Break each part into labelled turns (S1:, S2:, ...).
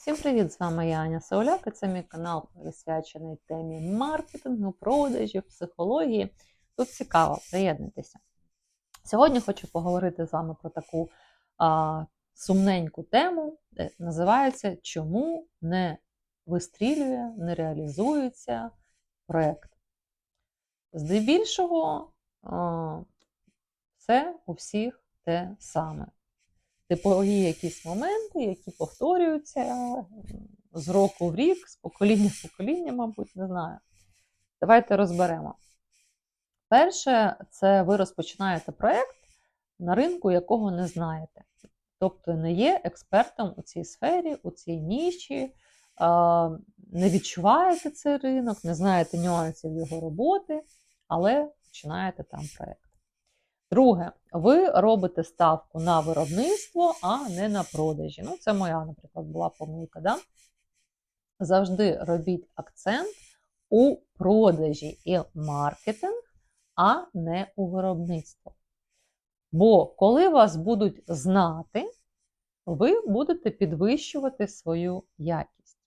S1: Всім привіт! З вами я Аня Сауляк і це мій канал присвячений темі маркетингу, продажів, психології. Тут цікаво, приєднуйтеся. Сьогодні хочу поговорити з вами про таку а, сумненьку тему, де називається Чому не вистрілює, не реалізується проєкт. Здебільшого а, це у всіх те саме типові якісь моменти, які повторюються з року в рік, з покоління в покоління, мабуть, не знаю. Давайте розберемо. Перше, це ви розпочинаєте проєкт на ринку, якого не знаєте. Тобто не є експертом у цій сфері, у цій ніші, не відчуваєте цей ринок, не знаєте нюансів його роботи, але починаєте там проєкт. Друге, ви робите ставку на виробництво, а не на продажі. Ну, це моя, наприклад, була помилка. Да? Завжди робіть акцент у продажі і маркетинг, а не у виробництво. Бо коли вас будуть знати, ви будете підвищувати свою якість.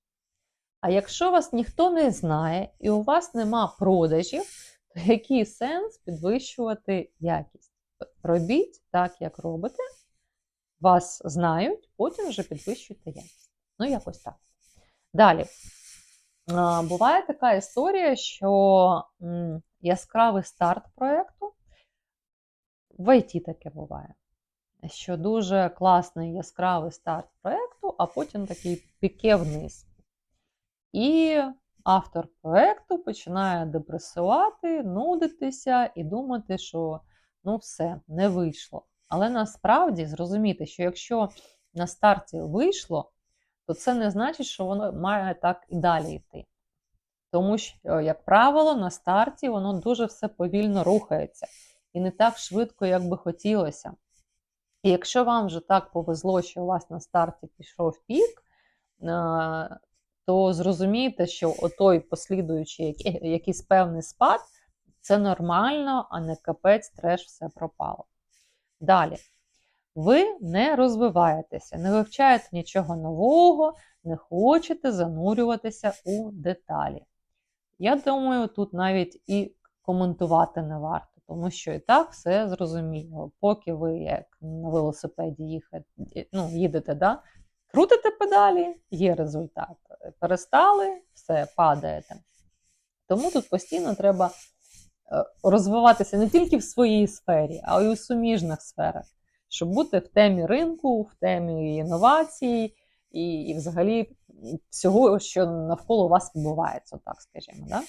S1: А якщо вас ніхто не знає і у вас нема продажів, то який сенс підвищувати якість? Робіть так, як робите, вас знають, потім вже підвищуйте якість. Ну, якось так. Далі. Буває така історія, що яскравий старт проєкту, в ІТ таке буває. Що дуже класний яскравий старт проєкту, а потім такий піке вниз. І автор проєкту починає депресувати, нудитися і думати, що ну все, не вийшло. Але насправді зрозуміти, що якщо на старті вийшло, то це не значить, що воно має так і далі йти. Тому що, як правило, на старті воно дуже все повільно рухається і не так швидко, як би хотілося. І якщо вам вже так повезло, що у вас на старті пішов пік, то зрозумійте, що отой послідуючий якийсь певний спад це нормально, а не капець, треш, все пропало. Далі. Ви не розвиваєтеся, не вивчаєте нічого нового, не хочете занурюватися у деталі. Я думаю, тут навіть і коментувати не варто, тому що і так все зрозуміло. Поки ви, як на велосипеді їхати, ну, їдете, да? крутите педалі, є результат. Перестали, все, падаєте. Тому тут постійно треба розвиватися не тільки в своїй сфері, а й у суміжних сферах, щоб бути в темі ринку, в темі інновацій і, і взагалі всього, що навколо вас відбувається, так скажімо. Да?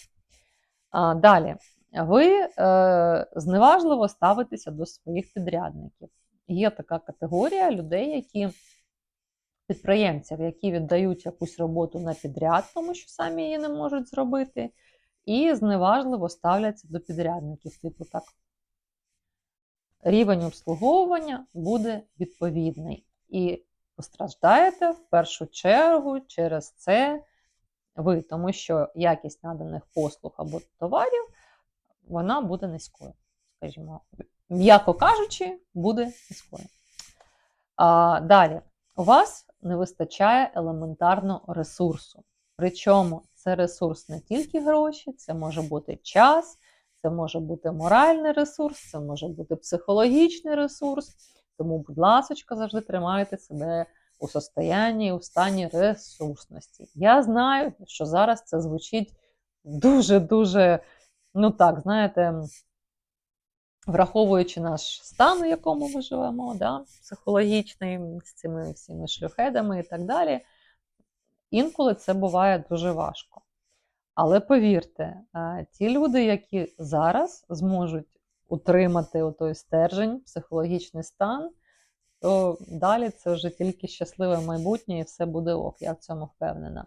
S1: А, Далі, ви е, зневажливо ставитеся до своїх підрядників. Є така категорія людей, які підприємців, які віддають якусь роботу на підряд, тому що самі її не можуть зробити і зневажливо ставляться до підрядників. Типу так. Рівень обслуговування буде відповідний. І постраждаєте в першу чергу через це ви, тому що якість наданих послуг або товарів вона буде низькою. Скажімо, м'яко кажучи, буде низькою. А, Далі, у вас не вистачає елементарно ресурсу. Причому це ресурс не тільки гроші, це може бути час, це може бути моральний ресурс, це може бути психологічний ресурс. Тому, будь ласка, завжди тримайте себе у состоянні, у стані ресурсності. Я знаю, що зараз це звучить дуже-дуже, ну так, знаєте, враховуючи наш стан, у якому ми живемо, да, психологічний, з цими всіми шлюхедами і так далі. Інколи це буває дуже важко. Але повірте, ті люди, які зараз зможуть утримати той стержень, психологічний стан, то далі це вже тільки щасливе майбутнє і все буде ок, я в цьому впевнена.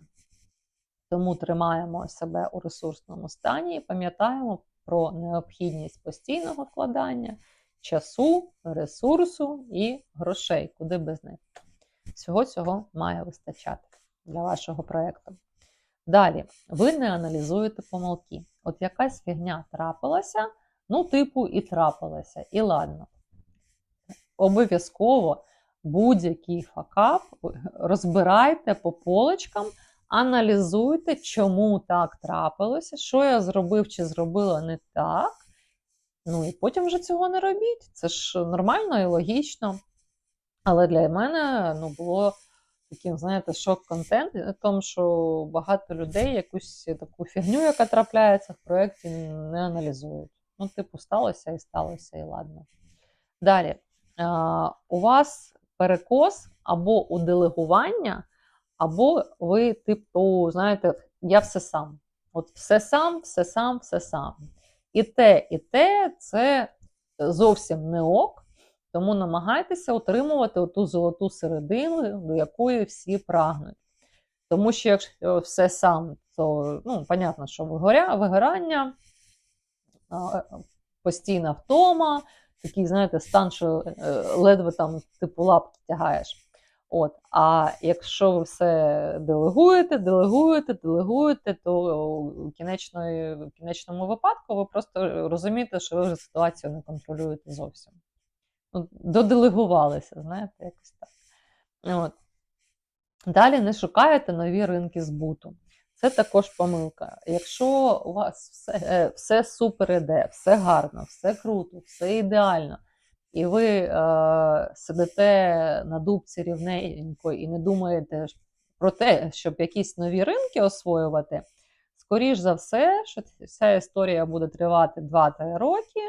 S1: Тому тримаємо себе у ресурсному стані і пам'ятаємо про необхідність постійного вкладання, часу, ресурсу і грошей, куди без них. Всього цього має вистачати для вашого проєкту. Далі, ви не аналізуєте помилки. От якась фігня трапилася, ну, типу, і трапилася, і ладно. Обов'язково будь-який факап розбирайте по полочкам, аналізуйте, чому так трапилося, що я зробив чи зробила не так. Ну і потім вже цього не робіть. Це ж нормально і логічно. Але для мене ну, було таким, знаєте, шок-контент, тому, що багато людей якусь таку фігню, яка трапляється в проєкті, не аналізують. Ну, типу, сталося і сталося, і ладно. Далі. У вас перекос або у делегування, або ви, типу, знаєте, я все сам. От все сам, все сам, все сам. І те, і те це зовсім не ок. Тому намагайтеся утримувати ту золоту середину, до якої всі прагнуть. Тому що якщо все сам, то ну, понятно, що вигоря, вигорання, постійна втома, такий, знаєте, стан, що е, ледве там типу лапки тягаєш. От. А якщо ви все делегуєте, делегуєте, делегуєте, то у в кінечному випадку ви просто розумієте, що ви вже ситуацію не контролюєте зовсім. Ну, Доделегувалися, знаєте, якось так. От. Далі не шукаєте нові ринки збуту. Це також помилка. Якщо у вас все е, все супер іде, все гарно, все круто, все ідеально, і ви е, сидите на дубці рівненько і не думаєте про те, щоб якісь нові ринки освоювати, скоріш за все, що ця історія буде тривати 2-3 роки,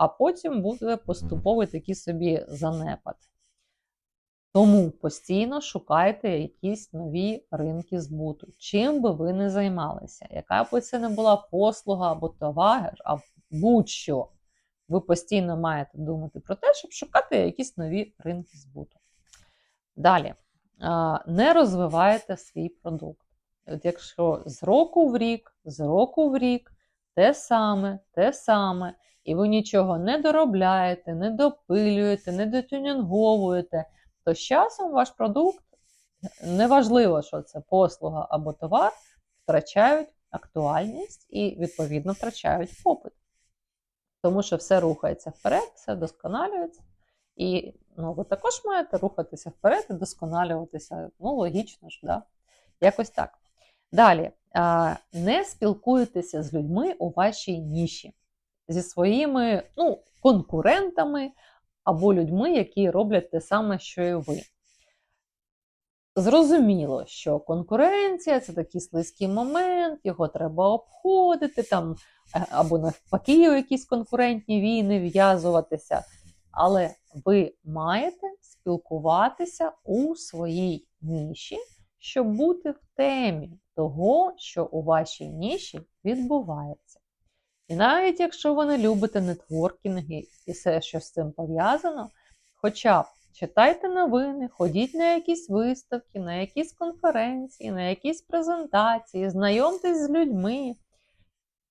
S1: а потім буде поступовий такий собі занепад. Тому постійно шукайте якісь нові ринки збуту. Чим би ви не займалися, яка б це не була послуга або товар, а будь-що. Ви постійно маєте думати про те, щоб шукати якісь нові ринки збуту. Далі, не розвиваєте свій продукт. От Якщо з року в рік, з року в рік те саме, те саме, і ви нічого не доробляєте, не допилюєте, не дотюнінговуєте, то з часом ваш продукт, неважливо, що це послуга або товар, втрачають актуальність і, відповідно, втрачають попит. Тому що все рухається вперед, все досконалюється. І ну, ви також маєте рухатися вперед і досконалюватися. Ну, логічно ж, да? якось так. Далі, не спілкуйтеся з людьми у вашій ніші, зі своїми ну, конкурентами або людьми, які роблять те саме, що і ви. Зрозуміло, що конкуренція це такий слизький момент, його треба обходити, там, е, або навпаки, у якісь конкурентні війни в'язуватися. Але ви маєте спілкуватися у своїй ніші, щоб бути в темі того, що у вашій ніші відбувається. І навіть якщо ви не любите нетворкінги і все, що з цим пов'язано, хоча б читайте новини, ходіть на якісь виставки, на якісь конференції, на якісь презентації, знайомтесь з людьми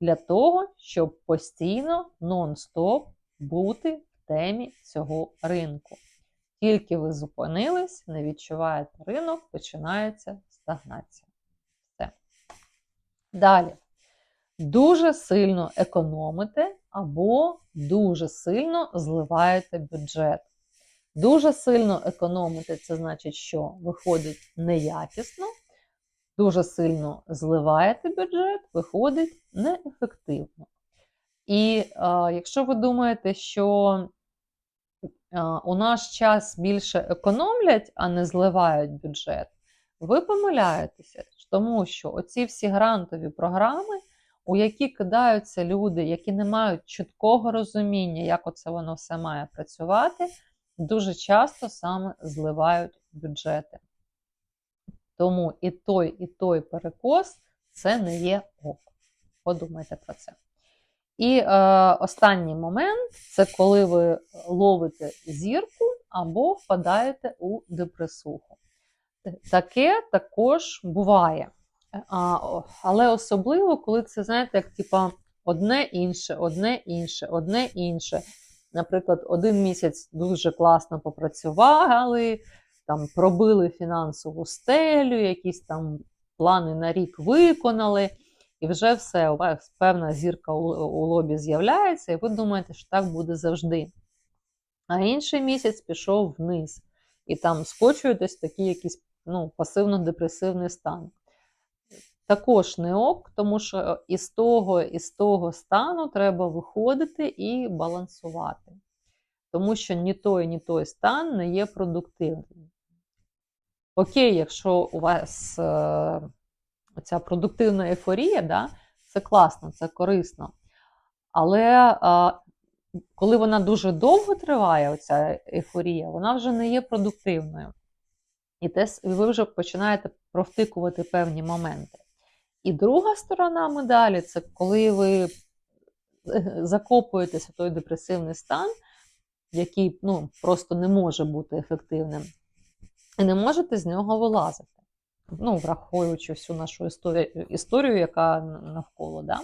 S1: для того, щоб постійно нон-стоп бути в темі цього ринку. Тільки ви зупинились, не відчуваєте ринок, починається стагнація. Все. Далі дуже сильно економите або дуже сильно зливаєте бюджет. Дуже сильно економити це значить, що виходить неякісно, дуже сильно зливаєте бюджет, виходить неефективно. І е, якщо ви думаєте, що е, у наш час більше економлять, а не зливають бюджет, ви помиляєтеся, тому що оці всі грантові програми у які кидаються люди, які не мають чіткого розуміння, як оце воно все має працювати, дуже часто саме зливають бюджети. Тому і той, і той перекос це не є ок. Подумайте про це. І е, останній момент це коли ви ловите зірку або впадаєте у депресуху. Таке також буває. А, Але особливо, коли це, знаєте, як типа одне інше, одне інше, одне інше. Наприклад, один місяць дуже класно попрацювали, там пробили фінансову стелю, якісь там плани на рік виконали, і вже все, у вас певна зірка у лобі з'являється, і ви думаєте, що так буде завжди. А інший місяць пішов вниз. і там скочуєтесь в такий якийсь ну, пасивно-депресивний стан. Також не ок, тому що із того, із того стану треба виходити і балансувати. Тому що ні той, ні той стан не є продуктивним. Окей, якщо у вас е, ця продуктивна ейфорія, да, це класно, це корисно. Але е, коли вона дуже довго триває, оця ейфорія, вона вже не є продуктивною. І те, ви вже починаєте провтикувати певні моменти. І друга сторона медалі це коли ви е, закопуєтеся в той депресивний стан, який ну, просто не може бути ефективним, і не можете з нього вилазити. Ну, враховуючи всю нашу історію, історію яка навколо. Да?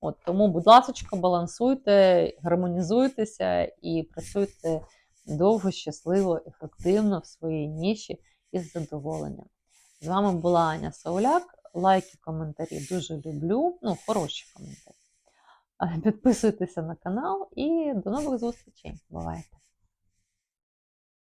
S1: От, тому, будь ласка, балансуйте, гармонізуйтеся і працюйте довго, щасливо, ефективно в своїй ніші із задоволенням. З вами була Аня Сауляк. Лайки, коментарі дуже люблю. Ну, хороші коментарі. Підписуйтеся на канал і до нових зустрічей. Бувайте!